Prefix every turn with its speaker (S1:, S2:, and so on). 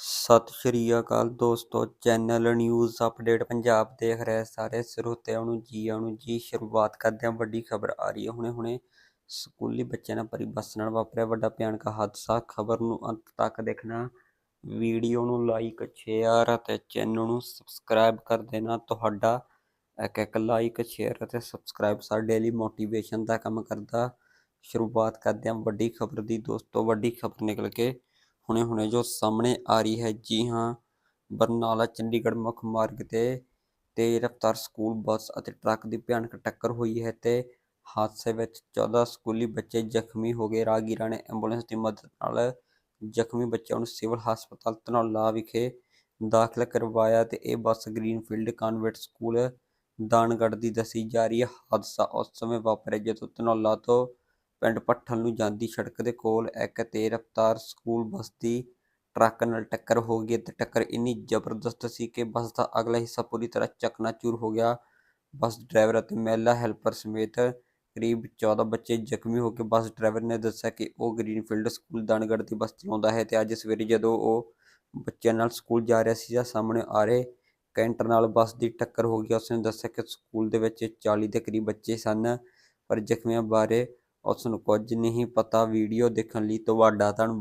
S1: ਸਤਿ ਸ਼੍ਰੀ ਅਕਾਲ ਦੋਸਤੋ, channel news update Punjab ਦੇਖ ਰਹੇ ਸਾਰੇ ਸਰੋਤਿਆਂ ਨੂੰ ਜੀ ਆਇਆਂ ਨੂੰ, ਜੀ, ਸ਼ੁਰੂਆਤ ਕਰਦੇ ਹਾਂ। ਵੱਡੀ ਖਬਰ ਆ ਰਹੀ ਹੈ ਹੁਣੇ ਹੁਣੇ। ਸਕੂਲੀ ਬੱਚਿਆਂ ਨਾਲ ਭਰੀ ਬੱਸ ਨਾਲ ਵਾਪਰਿਆ ਵੱਡਾ ਭਿਆਨਕ ਹਾਦਸਾ। ਖਬਰ ਨੂੰ ਅੰਤ ਤੱਕ ਦੇਖਣਾ। ਵੀਡੀਓ ਨੂੰ ਲਾਈਕ ਸ਼ੇਅਰ ਅਤੇ ਚੈਨਲ ਨੂੰ ਸਬਸਕ੍ਰਾਈਬ ਕਰ ਦੇਣਾ। ਤੁਹਾਡਾ ਇੱਕ ਇੱਕ ਲਾਈਕ ਸ਼ੇਅਰ ਅਤੇ ਸਬਸਕ੍ਰਾਈਬ ਸਾਡੇ ਲਈ ਮੋਟੀਵੇਸ਼ਨ ਦਾ ਕੰਮ ਕਰਦਾ। ਸ਼ੁਰੂਆਤ ਕਰਦੇ ਹਾਂ ਵੱਡੀ ਖਬਰ ਦੀ। ਦੋਸਤੋ, ਵੱਡੀ ਖਬਰ ਨਿਕਲ ਕੇ ਹੁਣੇ ਹੁਣੇ ਜੋ ਸਾਹਮਣੇ ਆ ਰਹੀ ਹੈ। ਜੀ ਹਾਂ, ਬਰਨਾਲਾ, ਚੰਡੀਗੜ੍ਹ ਮੁੱਖ ਮਾਰਗ ਤੇ ਤੇਜ਼ ਰਫ਼ਤਾਰ ਸਕੂਲ, ਬੱਸ ਅਤੇ ਟਰੱਕ ਦੀ ਭਿਆਨਕ ਟੱਕਰ ਹੋਈ ਹੈ ਤੇ ਹਾਦਸੇ ਵਿੱਚ 14 ਸਕੂਲੀ ਬੱਚੇ ਜ਼ਖਮੀ ਹੋ ਗਏ। ਰਾਹਗੀਰਾਂ ਨੇ ਐਂਬੂਲੈਂਸ ਦੀ ਮਦਦ ਨਾਲ ਜ਼ਖਮੀ ਬੱਚਿਆਂ ਨੂੰ ਸਿਵਲ ਹਸਪਤਾਲ ਧਨੌਲਾ ਵਿਖੇ ਦਾਖਲ ਕਰਵਾਇਆ ਤੇ ਇਹ ਬੱਸ ਗ੍ਰੀਨਫੀਲਡ, ਕਾਨਵੈਂਟ ਸਕੂਲ, ਦਾਨਗੜ੍ਹ ਦੀ ਦੱਸੀ ਜਾ ਰਹੀ ਹੈ। ਹਾਦਸਾ ਉਸ ਸਮੇਂ ਵਾਪਰਿਆ ਜਦੋਂ ਧਨੌਲਾ ਤੋਂ ਪਿੰਡ ਭੱਠਲ ਨੂੰ ਜਾਂਦੀ ਸੜਕ ਦੇ ਕੋਲ ਇੱਕ ਤੇਜ਼ ਰਫ਼ਤਾਰ ਸਕੂਲ ਬੱਸ ਦੀ ਟਰੱਕ ਨਾਲ ਟੱਕਰ ਹੋ ਗਈ ਤੇ ਟੱਕਰ ਇੰਨੀ ਜ਼ਬਰਦਸਤ ਸੀ ਕਿ ਬੱਸ ਦਾ ਅਗਲਾ ਹਿੱਸਾ ਪੂਰੀ ਤਰ੍ਹਾਂ ਚਕਨਾਚੂਰ ਹੋ ਗਿਆ। ਬੱਸ ਡਰਾਈਵਰ ਅਤੇ ਮਹਿਲਾ ਹੈਲਪਰ ਸਮੇਤ ਕਰੀਬ 14 ਬੱਚੇ ਜ਼ਖਮੀ ਹੋ ਕੇ ਬੱਸ ਡਰਾਈਵਰ ਨੇ ਦੱਸਿਆ ਕਿ ਉਹ ਗ੍ਰੀਨਫੀਲਡ ਸਕੂਲ ਦਾਨਗੜ੍ਹ ਦੀ ਬੱਸ ਚਲਾਉਂਦਾ ਹੈ ਤੇ ਅੱਜ ਸਵੇਰੇ ਜਦੋਂ ਉਹ ਬੱਚਿਆਂ ਨਾਲ ਸਕੂਲ ਜਾ ਰਿਹਾ ਸੀ ਤਾਂ ਸਾਹਮਣੇ ਆ ਰਹੇ ਕੈਂਟਰ ਨਾਲ ਬੱਸ ਦੀ ਟੱਕਰ ਹੋ ਗਈ, ਉਸਨੇ ਦੱਸਿਆ ਕਿ ਸਕੂਲ ਦੇ ਵਿੱਚ 40 ਦੇ ਕਰੀਬ ਬੱਚੇ ਸਨ ਪਰ ਜ਼ਖਮੀਆਂ ਬਾਰੇ ਉਸ ਨੂੰ ਕੁਝ ਨਹੀਂ ਪਤਾ ਵੀਡੀਓ ਦੇਖਣ ਲਈ ਤੁਹਾਡਾ ਧੰਨਵਾਦ।